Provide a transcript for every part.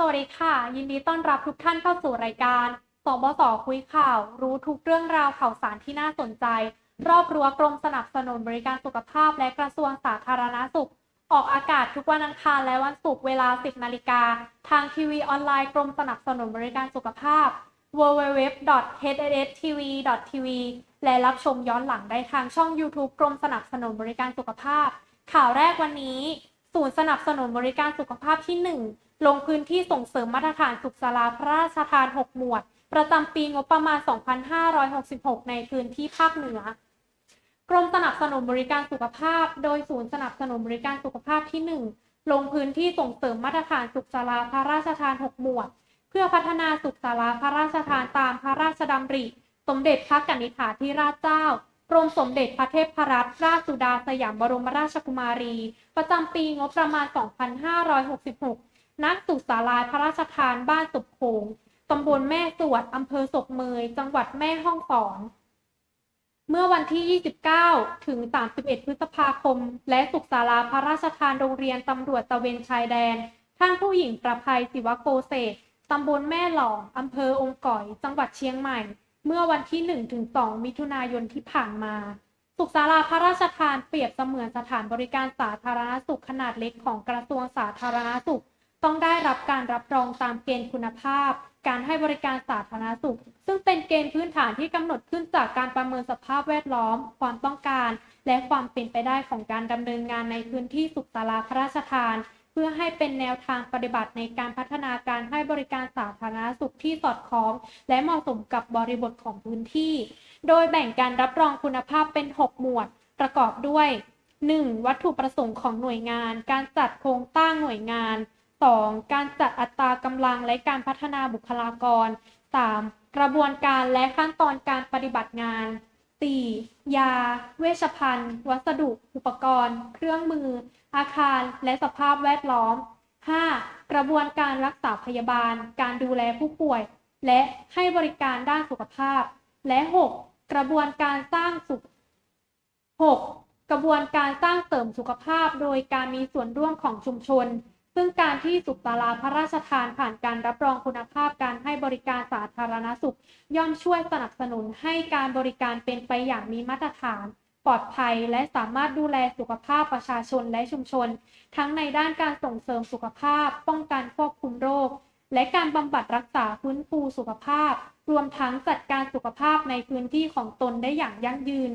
สวัสดีค่ะ ยินดีต้อนรับทุกท่านเข้าสู่รายการ สบสคุยข่าว รู้ทุกเรื่องราวข่าวสารที่น่าสนใจ รอบรั้วกรมสนับสนุนบริการสุขภาพและกระทรวงสาธารณสุข ออกอากาศทุกวันอังคารและวันศุกร์เวลา 10 นาฬิกา ทางทีวีออนไลน์กรมสนับสนุนบริการสุขภาพ www.hstv.tv และรับชมย้อนหลังได้ทางช่อง YouTube กรมสนับสนุนบริการสุขภาพ ข่าวแรกวันนี้ ศูนย์สนับสนุนบริการสุขภาพที่ 1 ลงพื้นที่ส่งเสริมมาตรฐานสุขศาลาพระราชทาน 6 หมวด ประจำปีงบประมาณ 2566 ในพื้นที่ภาคเหนือกรมสนับสนุนบริการสุขภาพ โดยศูนย์สนับสนุนบริการสุขภาพที่ 1 ลงพื้นที่ส่งเสริมมาตรฐานสุขศาลาพระราชทาน 6 หมวด เพื่อพัฒนาสุขศาลาพระราชทานตามพระราชดำริ สมเด็จพระกนิษฐาธิราชเจ้ากรมสมเด็จพระเทพรัตนราชสุดาสยามบรมราชกุมารี ประจำปีงบประมาณ 2566 ณสุขศาลาพระราชทานบ้านสุบโขงตำบลแม่สวดอำเภอศกเมย จังหวัดแม่ฮ่องสอน เมื่อวันที่ 29 ถึง 31 พฤษภาคม และสุขศาลาพระราชทานโรงเรียนตำรวจตะเวนชายแดน ท่านผู้หญิงประภัยศิวโกเศษตำบลแม่หลองอำเภอองค์ก่อย จังหวัดเชียงใหม่ เมื่อวันที่ 1 ถึง 2 มิถุนายนที่ผ่านมา สุขศาลาพระราชทานเปรียบเสมือนสถานบริการสาธารณสุขขนาดเล็กของกระทรวงสาธารณสุข ต้องได้รับการรับรองตามเกณฑ์คุณภาพ การให้บริการสาธารณสุข ซึ่งเป็นเกณฑ์พื้นฐานที่กำหนดขึ้นจากการประเมินสภาพแวดล้อม ความต้องการ และความเป็นไปได้ของการดำเนินงานในพื้นที่สุขศาลาพระราชทาน เพื่อให้เป็นแนวทางปฏิบัติในการพัฒนาการให้บริการสาธารณสุขที่สอดคล้อง และเหมาะสมกับบริบทของพื้นที่ โดยแบ่งการรับรองคุณภาพเป็น 6 หมวด ประกอบด้วย 1. วัตถุประสงค์ของหน่วยงาน การจัดโครงสร้างหน่วยงาน 2. การจัดอัตรากำลังและการพัฒนาบุคลากร 3. กระบวนการและขั้นตอนการปฏิบัติงาน 4. ยา เวชภัณฑ์ วัสดุ อุปกรณ์ เครื่องมือ อาคาร และสภาพแวดล้อม 5. กระบวนการรักษาพยาบาล การดูแลผู้ป่วย และให้บริการด้านสุขภาพ และ 6. กระบวนการสร้างสุข 6. กระบวนการสร้างเสริมสุขภาพ โดยการมีส่วนร่วมของชุมชน ซึ่งการที่สุขศาลาพระราชทานผ่านการรับรองคุณภาพการให้บริการสาธารณสุข ย่อมช่วยสนับสนุนให้การบริการเป็นไปอย่างมีมาตรฐาน ปลอดภัยและสามารถดูแลสุขภาพประชาชนและชุมชน ทั้งในด้านการส่งเสริมสุขภาพ ป้องกันควบคุมโรค และการบำบัดรักษาฟื้นฟูสุขภาพ รวมทั้งจัดการสุขภาพในพื้นที่ของตนได้อย่างยั่งยืน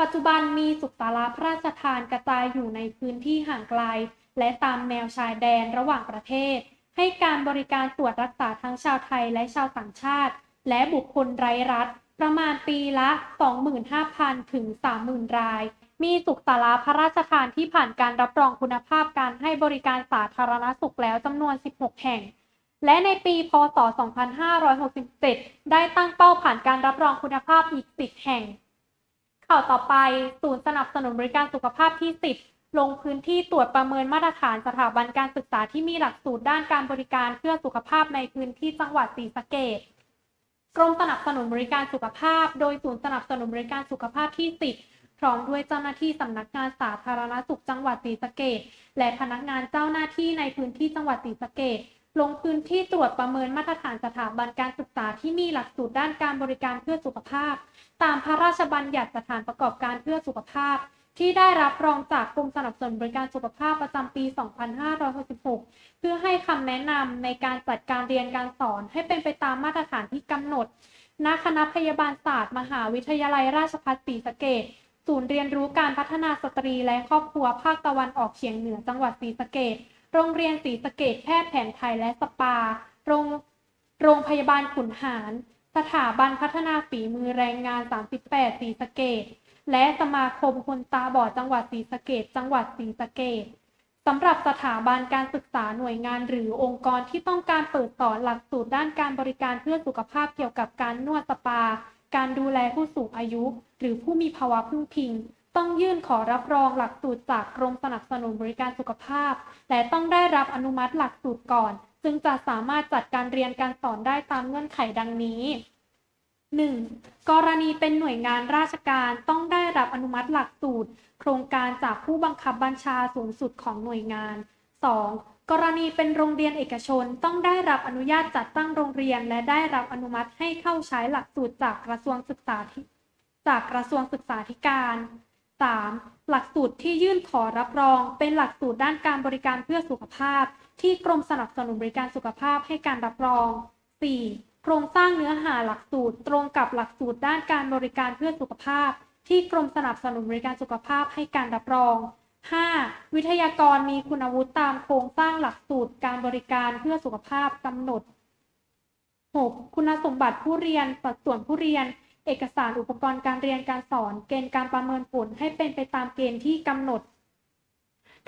ปัจจุบันมีสุขศาลาพระราชทานกระจายอยู่ในพื้นที่ห่างไกล และตามแนวชายแดนระหว่างประเทศ ให้การบริการตรวจรักษาทั้งชาวไทยและชาวต่างชาติ และบุคคลไร้รัฐ ประมาณปีละ 25,000 ถึง 30,000 ราย มีสุขศาลาพระราชทานที่ผ่านการรับรองคุณภาพการให้บริการสาธารณสุขแล้วจำนวน 16 แห่ง และในปี พศ 2567 ได้ตั้งเป้าผ่านการรับรองคุณภาพอีก 10 แห่ง ข่าวต่อไป ศูนย์สนับสนุนบริการสุขภาพที่ 10 ลงพื้นที่ตรวจประเมินมาตรฐานสถาบันการศึกษาที่มีหลักสูตรด้านการบริการเพื่อสุขภาพในพื้นที่จังหวัดศรีสะเกษกรมสนับสนุนบริการสุขภาพ โดยศูนย์สนับสนุนบริการสุขภาพที่10พร้อมด้วยเจ้าหน้าที่สำนักงานสาธารณสุขจังหวัดศรีสะเกษและพนักงานเจ้าหน้าที่ในพื้นที่จังหวัดศรีสะเกษลงพื้นที่ตรวจประเมินมาตรฐานสถาบันการศึกษาที่มีหลักสูตรด้านการบริการเพื่อสุขภาพ ตามพระราชบัญญัติสถานประกอบการเพื่อสุขภาพ ที่ได้รับรองจากกรมสนับสนุนบริการสุขภาพประจำปี 2566 เพื่อให้คำแนะนำในการจัดการเรียนการสอนให้เป็นไปตามมาตรฐานที่กำหนด ณ คณะพยาบาลศาสตร์ มหาวิทยาลัยราชภัฏศรีสะเกษศูนย์เรียนรู้การพัฒนาสตรีและครอบครัวภาคตะวันออกเฉียงเหนือจังหวัดศรีสะเกษโรงเรียนศรีสะเกษแพทย์แผนไทยและสปา โรงโรงพยาบาลขุนหาร สถาบันพัฒนาฝีมือแรงงาน 38ศรีสะเกษ และสมาคมคนตาบอดจังหวัดศรีสะเกษจังหวัดศรีสะเกษสำหรับสถาบันการศึกษาหน่วยงานหรือองค์กรที่ต้องการเปิดสอนหลักสูตรด้านการบริการเพื่อสุขภาพเกี่ยวกับการนวดสปา การดูแลผู้สูงอายุ หรือผู้มีภาวะพึ่งพิง ต้องยื่นขอรับรองหลักสูตรจากกรมสนับสนุนบริการสุขภาพ และต้องได้รับอนุมัติหลักสูตรก่อน จึงจะสามารถจัดการเรียนการสอนได้ตามเงื่อนไขดังนี้ 1. กรณีเป็นหน่วยงานราชการต้องได้รับอนุมัติหลักสูตร โครงการจากผู้บังคับบัญชาสูงสุดของหน่วยงาน 2. กรณีเป็นโรงเรียนเอกชนต้องได้รับอนุญาตจัดตั้งโรงเรียน และได้รับอนุมัติให้เข้าใช้หลักสูตรจากกระทรวงศึกษาธิจากกระทรวงศึกษาธิการ 3. หลักสูตรที่ยื่นขอรับรอง เป็นหลักสูตรด้านการบริการเพื่อสุขภาพ ที่กรมสนับสนุนบริการสุขภาพให้การรับรอง 4. โครงสร้างเนื้อหาหลักสูตร ตรงกับหลักสูตรด้านการบริการเพื่อสุขภาพ ที่กรมสนับสนุนบริการสุขภาพให้การรับรอง 5. วิทยากรมีคุณวุฒิตามโครงสร้างหลักสูตรการบริการเพื่อสุขภาพกำหนด 6. คุณสมบัติผู้เรียนสัดส่วนผู้เรียน เอกสารอุปกรณ์การเรียนการสอน เกณฑ์การประเมินผลให้เป็นไปตามเกณฑ์ที่กำหนด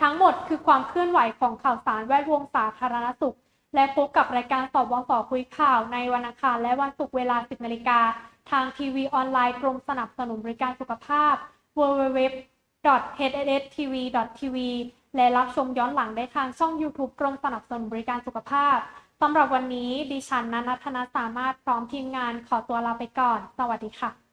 ทั้งหมดคือความเคลื่อนไหวของข่าวสารแวดวงสาธารณสุข และพบกับรายการสบสคุยข่าวในวันอังคารและวันศุกร์เวลา 10นาฬิกาทางทีวีออนไลน์กรมสนับสนุนบริการสุขภาพ www.hsstv.tv และรับชมย้อนหลังได้ทางช่อง YouTube กรมสนับสนุนบริการสุขภาพสำหรับวันนี้ดิฉันนันทนาสามารถพร้อมทีมงานขอตัวลาไปก่อน สวัสดีค่ะ